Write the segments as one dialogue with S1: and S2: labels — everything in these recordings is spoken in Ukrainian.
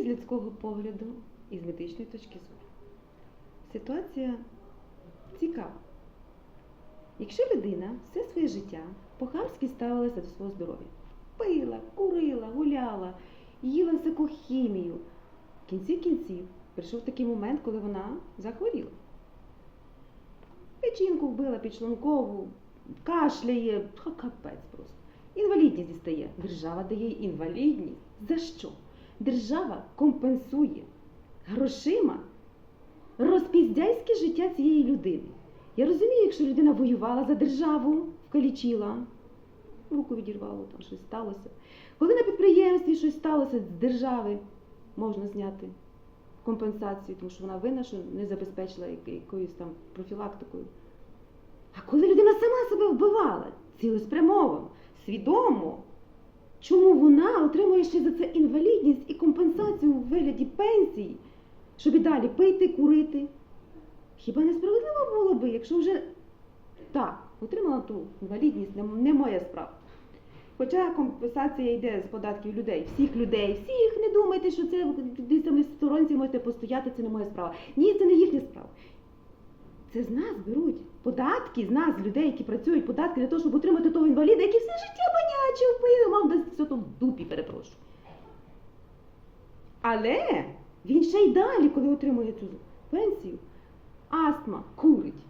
S1: і з людського погляду, і з медичної точки зору. Ситуація цікава. Якщо людина все своє життя по-хамськи ставилася до свого здоров'я, пила, курила, гуляла, їла всяку хімію, в кінці кінців прийшов такий момент, коли вона захворіла. Печінку вбила підшлункову, кашляє, капець просто. Інвалідність дістає. Держава дає інвалідність. За що? Держава компенсує грошима розпіздяйське життя цієї людини. Я розумію, якщо людина воювала за державу, вкалічила, руку відірвало, там щось сталося. Коли на підприємстві щось сталося з держави, можна зняти компенсацію, тому що вона винна, що не забезпечила якоюсь там профілактикою. А коли людина сама себе вбивала цілеспрямовано, свідомо, чому вона отримує ще за це інвалідність і компенсацію у вигляді пенсії, щоб і далі пити, курити? Хіба несправедливо було би, якщо вже так, отримала ту інвалідність, не, моя справа. Хоча компенсація йде з податків людей, всіх людей, всіх не думайте, що це десь там сторонці можете постояти, це не моя справа. Ні, це не їхня справа. Це з нас беруть податки, з нас, людей, які працюють, податки для того, щоб отримати того інваліда, який все життя банячив, пив, мав десь все то в дупі, перепрошую. Але він ще й далі, коли отримує цю пенсію, астма курить,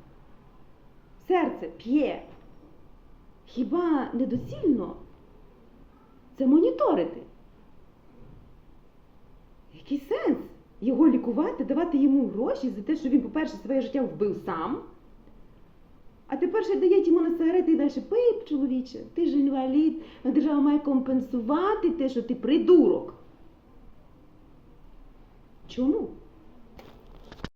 S1: серце п'є. Хіба недоцільно це моніторити? Який сенс його лікувати, давати йому гроші за те, що він, по-перше, своє життя вбив сам, а тепер ще дають йому на сигарети і далі пип, чоловіче, ти ж інвалід, держава має компенсувати те, що ти придурок. Чому?